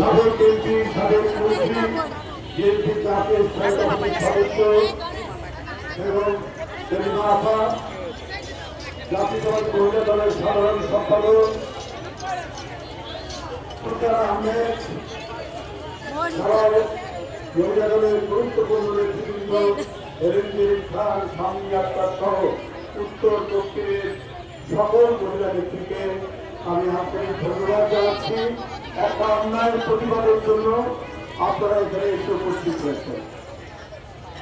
সাবেক এমপি, সাবেক মন্ত্রী, বিএনপি জাতীয় সদস্য এবং সেলিমা আপা জাতীয়তাবাদী মহিলা দলের সাধারণ সম্পাদক সুলতানা আহমেদ মহিলা দলের গুরুত্বপূর্ণ নেতৃবৃন্দ এরিন্দির খান, স্বামী আক্তার সহ উত্তর, দক্ষিণের সকল মহিলা নেত্রীকে আমি আন্তরিক ধন্যবাদ জানাচ্ছি। একটা অন্যায়ের প্রতিবাদের জন্য আপনারা এখানে এসে উপস্থিত হয়েছেন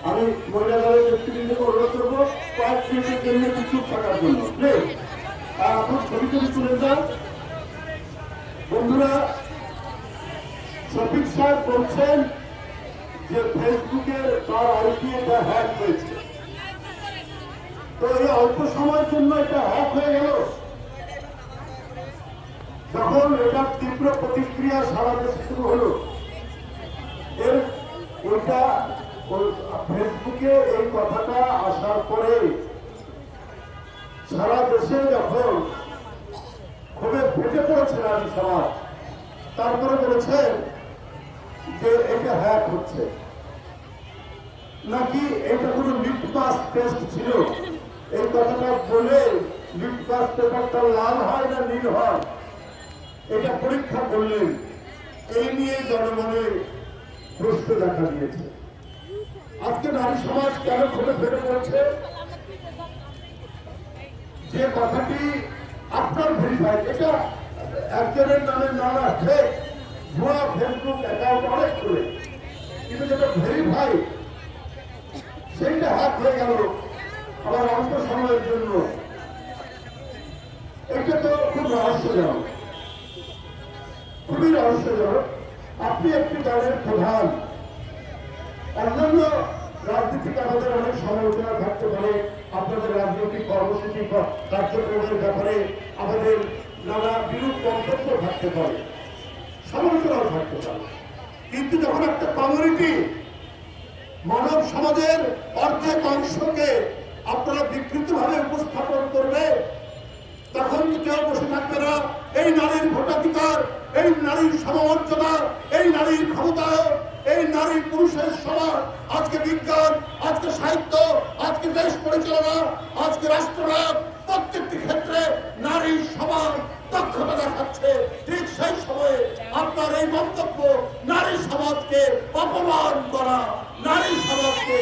আমি মহিলা দলের নেতৃবৃন্দকে অনুরোধ করব, কয়েক মিনিটের জন্য চুপ থাকার জন্য। আর এখন ছবি ছবি তুলে যান। বন্ধুরা, শফিক সাহেব বলছেন যে ফেসবুকে তার আইডি এটা হ্যাক হয়েছে। তো এই অল্প সময়ের জন্য এটা হ্যাক হয়ে গেল। যখন এটা তীব্র প্রতিক্রিয়া সারা দেশে শুরু হলো। এর ওইটা ফেসবুকে এই কথাটা আসার পরে সারা দেশে যখন খুবই ফেটে পড়েছে নারী সমাজ, তারপরে বলেছেন যে এটা হ্যাক হচ্ছে। নাকি এটা কোনো লিটমাস টেস্ট ছিল? এই কথাটা বলে লিটমাস পেপারটা লাল হয় না নীল হয়? এটা পরীক্ষা করলে এই নিয়ে জনমনে প্রশ্ন দেখা দিয়েছে। আজকে নারী সমাজ কেন খুলে ফেলে পড়েছে? যে কথাটি আপনার ভেরিফাই এটা একজনের নামে না রাখে ভুয়া ফেসবুক অ্যাকাউন্ট অনেক করে কিন্তু যেটা ভেরিফাই সেইটা হ্যাক হয়ে গেল আবার অল্প সময়ের জন্য এটা তো খুব রহস্যজনক খুবই রহস্যজনক আপনি একটি দলের প্রধান অন্যান্য রাজনীতিক আমাদের অনেক সমালোচনা থাকতে পারে আপনাদের রাজনৈতিক কর্মসূচি কার্যক্রমের ব্যাপারে আমাদের নানা বিরূপ মন্তব্য থাকতে পারে, সমালোচনাও থাকতে পারে। কিন্তু যখন একটা কমিউনিটি মানব সমাজের অর্ধেক অংশকে আপনারা বিকৃতভাবে উপস্থাপন করবে, তখন কেউ বসে থাকবে না। এই নারীর ভোটাধিকার এই নারীর সমমর্যাদা, এই নারীর ক্ষমতায়ন এই নারী পুরুষের সমান আজকে বিজ্ঞান, আজকে সাহিত্য, আজকে দেশ পরিচালনা, আজকে রাষ্ট্রনায়ক, প্রত্যেকটি ক্ষেত্রে নারীর সমান দক্ষতা দেখাচ্ছে। ঠিক সেই সময়ে আপনার এই মন্তব্য, নারী সমাজকে অপমান করা, নারী সমাজকে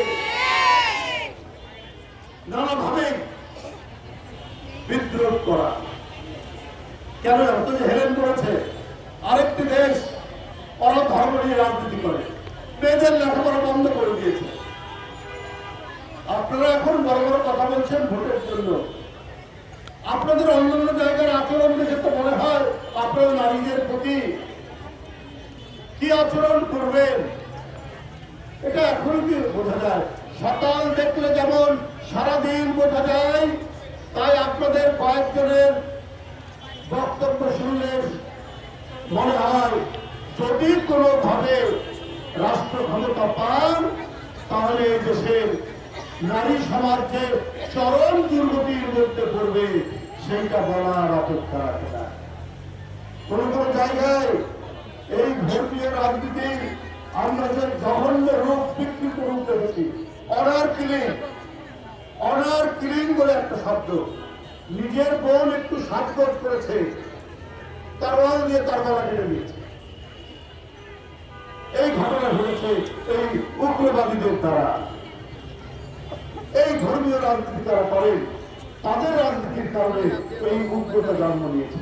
নানাভাবে বিদ্রোহ করা। কেন এত যে হেলেন করেছে আরেকটি দেশ অনেক ধর্ম নিয়ে রাজনীতি করে মেয়েদের লেখাপড়া বন্ধ করে দিয়েছে আপনারা এখন বড় বড় কথা বলছেন ভোটের জন্য আপনাদের অন্যান্য জায়গার আচরণ দেখে তো মনে হয় আপনারা নারীদের প্রতি কি আচরণ করবেন? এটা এখনও কি বোঝা যায়? সকাল দেখলে যেমন সারাদিন বোঝা যায়, তাই আপনাদের কয়েকজনের বক্তব্য শুনলে মনে হয় যদি কোনোভাবে রাষ্ট্র ক্ষমতা পান, তাহলে এই দেশের নারী সমাজ যে চরম দুর্গতির মধ্যে পড়বে, সেইটা বলার অপেক্ষা রাখে কোন জায়গায় এই ধর্মীয় রাজনীতি আমরা যে জঘন্য রূপ অনার কিলিং অনার কিলিং বলে একটা শব্দ। নিজের বোন একটু করেছে, তারওয়াল দিয়ে তার গলা কেটে দিয়েছে এই ঘটনা ঘটেছে এই উগ্রবাদীদের দ্বারা। এই ধর্মীয় রাজনীতি তারা করেন তাদের রাজনীতির কারণে এই উগ্রতা জন্ম নিয়েছে।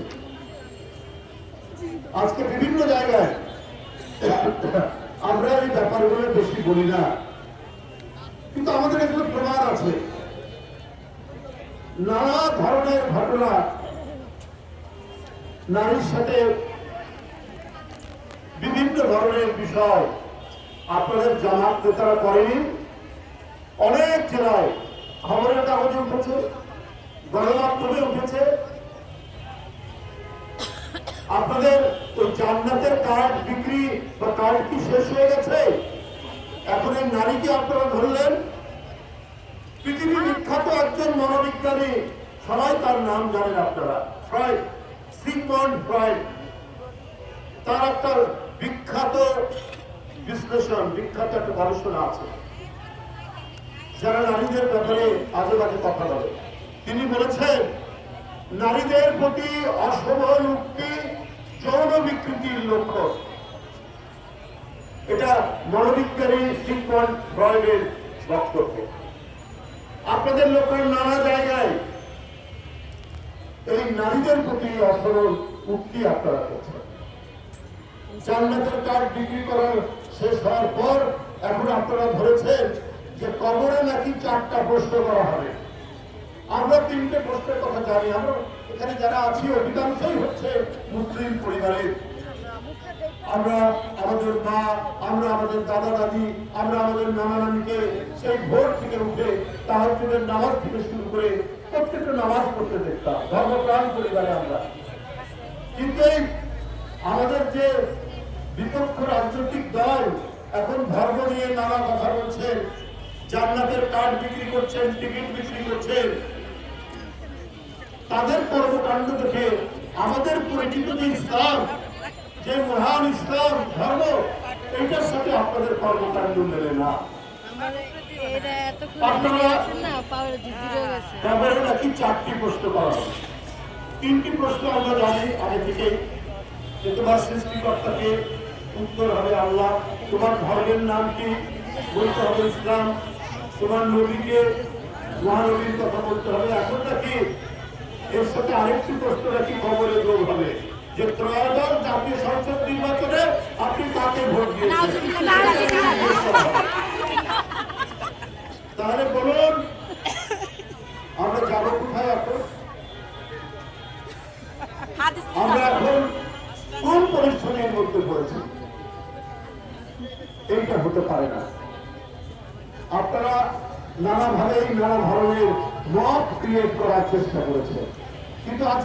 আজকে বিভিন্ন জায়গায় আমরা এই ব্যাপারগুলো বেশি বলি না। কিন্তু আমাদের এখানে প্রমাণ আছে। নানা ধরনের ঘটনা নারীর সাথে বিভিন্ন ধরনের বিষয় আপনাদের জামাত নেতারা করেনি। অনেক জেলায় খবরের কাগজে উঠেছে, গণমাধ্যমে উঠেছে। আপনাদের কার্ড বিক্রি বা কার্ড কি শেষ হয়ে গেছে? এখন এই নারীকে আপনারা ধরলেন। পৃথিবী বিখ্যাত একজন মনোবিজ্ঞানী, সবাই তার নাম জানেন আপনারা, ফ্রয়েড, সিগমন্ড ফ্রয়েড। তার একটা বিখ্যাত বিশ্লেষণ, বিখ্যাত একটা গবেষণা আছে। যারা নারীদের ব্যাপারে আজে বাজে কথা বলে। তিনি বলেছেন, নারীদের প্রতি অসবল উক্তি যৌন বিকৃতির লক্ষ্য। এটা মনোবিজ্ঞানী সিগমন্ড ফ্রয়েডের বক্তব্য। আপনাদের লোকের নানা জায়গায় এই নারীদের প্রতি অসরল উক্তি আপনারা করছেন। জান্নাতের কার্ড বিক্রি করার শেষ হওয়ার পর এখন আপনারা ধরেছেন যে কবরে নাকি চারটা প্রশ্ন করা হবে। আমরা তিনটে প্রশ্নের কথা জানি, আমরা এখানে যারা আছি, অধিকাংশই হচ্ছে মুসলিম পরিবারের। আমরা আমাদের মা, আমরা আমাদের দাদা দাদি, আমরা আমাদের নানা নানিকে সেই ভোর থেকে উঠে তাহাজুদের নামাজ থেকে শুরু করে প্রত্যেকটা নামাজ পড়তে দেখতাম, ধর্মপ্রাণ পরিবারে আমরা। কিন্তু আমাদের যে বিপক্ষ রাজনৈতিক দল এখন ধর্ম নিয়ে নানা কথা বলছেন জান্নাতের কার্ড বিক্রি করছেন, টিকিট বিক্রি করছেন তাদের কর্মকাণ্ড দেখে আমাদের পরিচিত ইসলাম, যে মহান ইসলাম, ধর্ম এইটার সাথে আপনাদের কর্মকাণ্ড মেলে না। তিনটি প্রশ্ন উত্তর হবে আল্লাহ, তোমার ধর্মের নাম কি বলতে হবে ইসলাম, তোমার নবীকে, মহানবীর কথা বলতে হবে, এখন নাকি এর সাথে আরেকটি প্রশ্ন রাখি খবরের রোগ হবে যে ত্রয়োদশ জাতীয় সংসদ নির্বাচনে আপনি কাকে ভোট দিয়েছেন?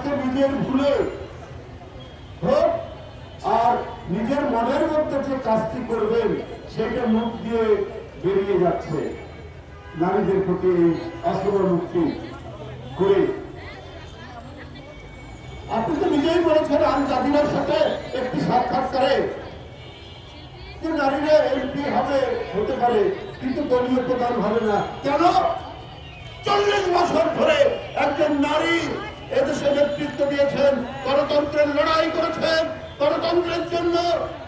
আজকে নিজের ভুলে। আর নিজের মনের মধ্যে যে কাজটি করবেন, সেটা মুখ দিয়ে বেরিয়ে যাচ্ছে। নারীদের প্রতি এই অসুর মুক্তি করে। আপনি তো নিজেই বলেছেন আল জাদিরার সাথে একটি সাক্ষাৎকারে যে নারীরা এমপি হবে, হতে পারে, কিন্তু দলীয় প্রধান হবে না। কেন? চল্লিশ বছর ধরে একজন নারী এদেশে নেতৃত্ব দিয়েছেন, গণতন্ত্রের লড়াই করেছেন, গণতন্ত্রের জন্য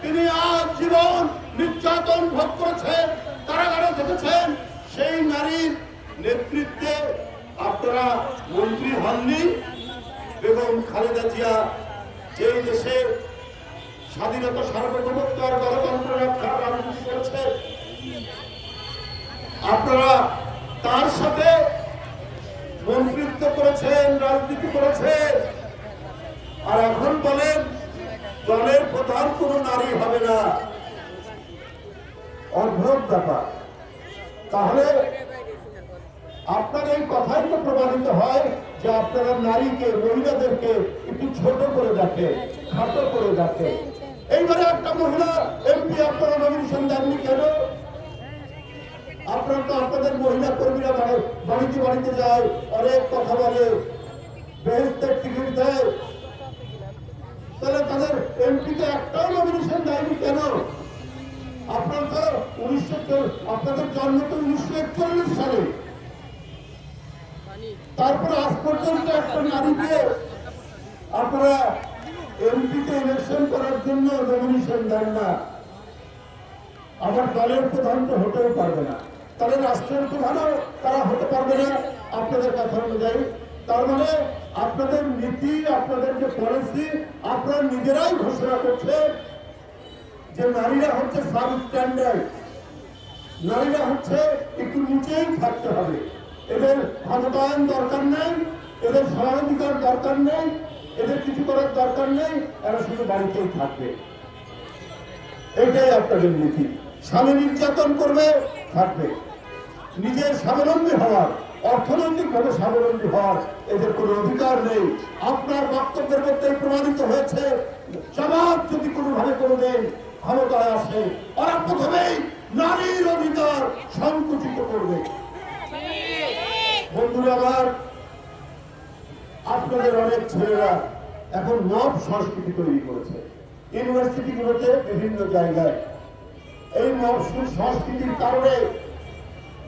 তিনি আজ জীবন নির্যাতন ভোগ করেছেন, কারাগারে থেকেছেন। সেই নারীর নেতৃত্বে আপনারা মন্ত্রী হননি বেগম খালেদা জিয়া যেই দেশে স্বাধীনতা, সার্বভৌমত্ব আর গণতন্ত্র রক্ষার করেছে, আপনারা তার সাথে মন্ত্রিত্ব করেছেন, রাজনীতি করেছেন। আর এখন বলেন, দলের প্রধান কোনো নারী হবে না। অদ্ভুত ব্যাপার। তাহলে আপনার এই কথাই তো প্রমাণিত হয় যে আপনারা নারীকে, মহিলাদেরকে একটু ছোট করে দেখে, খাটো করে দেখে। এইবারে একটা মহিলা এমপি আপনারা নমিনেশন দেননি কেন? আপনারা তো আপনাদের মহিলা কর্মীরা বাড়ি- বাড়িতে বাড়িতে যায় অনেক কথা বলে। বেহেস্তের টিকিট দেয় তাহলে তাদের এমপিতে একটাও নমিনেশন দেয়নি কেন? আপনার তো উনিশশো আপনাদের জন্ম তো উনিশশো একচল্লিশ সালে। তারপরে আজ পর্যন্ত একটা নারীকে আপনারা এমপিতে ইলেকশন করার জন্য নমিনেশন দেন না। আমার দলের প্রধান তো হতেও পারবে না। তাহলে রাষ্ট্রের প্রধানও তারা হতে পারবে না আপনাদের কথা অনুযায়ী। তার মানে আপনাদের নীতি, আপনাদের যে পলিসি আপনারা নিজেরাই ঘোষণা করছে যে নারীরা হচ্ছে সাব স্ট্যান্ডার্ড নারীরা হচ্ছে একটু নিচেই থাকতে হবে। এদের ক্ষমতায়ন দরকার নেই, এদের সহাধিকার দরকার নেই, এদের কিছু করার দরকার নেই, এরা শুধু বাড়িতেই থাকবে। এটাই আপনাদের নীতি। স্বামী নির্যাতন করবে, থাকবে। নিজের স্বাবলম্বী হওয়ার অর্থনৈতিক ভাবে স্বাবলম্বী হওয়ার এদের কোনো অধিকার নেই। আপনার বক্তব্যের মধ্যে প্রমাণিত হয়েছে জবাব যদি কোনোভাবে কোনো দেন ক্ষমতায় আসে, ওরা প্রথমেই নারীর অধিকার সংকুচিত করবে। বন্ধুরা আমার, আপনাদের অনেক ছেলেরা এখন নব সংস্কৃতি তৈরি করেছে। ইউনিভার্সিটিগুলোতে বিভিন্ন জায়গায় এই মহসুল সংস্কৃতির কারণে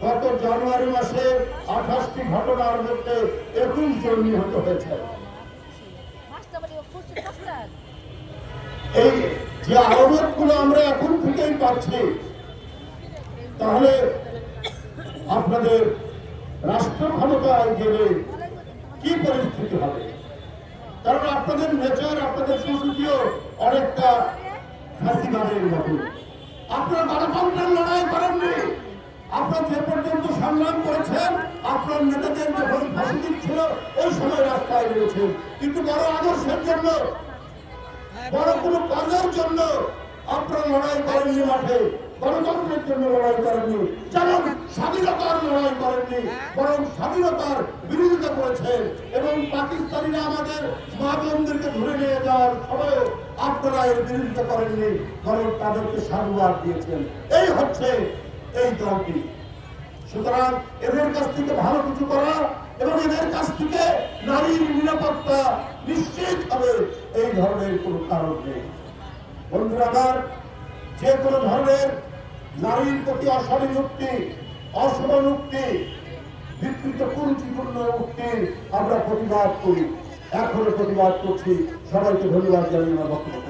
গত জানুয়ারি মাসে আঠাশটি ঘটনার মধ্যে একুশ জন নিহত হয়েছে। এই যে গুলো আমরা এখন থেকেই পাচ্ছি, তাহলে আপনাদের রাষ্ট্র ক্ষমতায় গেলে কি পরিস্থিতি হবে? কারণ আপনাদের নেচার, আপনাদের সংস্কৃতিও অনেকটা ফাঁসিবাদের মতো আপনারা গণতন্ত্রের লড়াই করেননি। আপনার যে পর্যন্ত সংগ্রাম করেছেন, আপনার নেতাদের যখন ফাঁসি দিচ্ছিল ওই সময় রাস্তায় রয়েছেন কিন্তু বড় আদর্শের জন্য, বড় কোনো কাজের জন্য আপনার লড়াই করেননি মাঠে। গণতন্ত্রের জন্য লড়াই করেননি যেমন স্বাধীনতার লড়াই করেননি বরং স্বাধীনতার বিরোধিতা করেছেন এবং পাকিস্তানিরা আমাদের মা বোনদেরকে ধরে নিয়ে যাওয়ার সময় আপনারা এর বিরোধিতা করেননি বরং তাদেরকে সাধুবাদ দিয়েছেন। এই হচ্ছে এই দলটি। সুতরাং এদের কাছ থেকে ভালো কিছু করা এবং এদের কাছ থেকে নারীর নিরাপত্তা নিশ্চিত হবে এই ধরনের কোনো কারণ নেই। বন্ধুরা আমার যে কোনো ধরনের নারীর প্রতি অসহানুক্তি অসমানুক্তি বিকৃত কুরুচিপূর্ণ উক্তি আমরা প্রতিবাদ করি। এখনও প্রতিবাদ করছি। সবাইকে ধন্যবাদ জানিয়ে আমার বক্তব্য।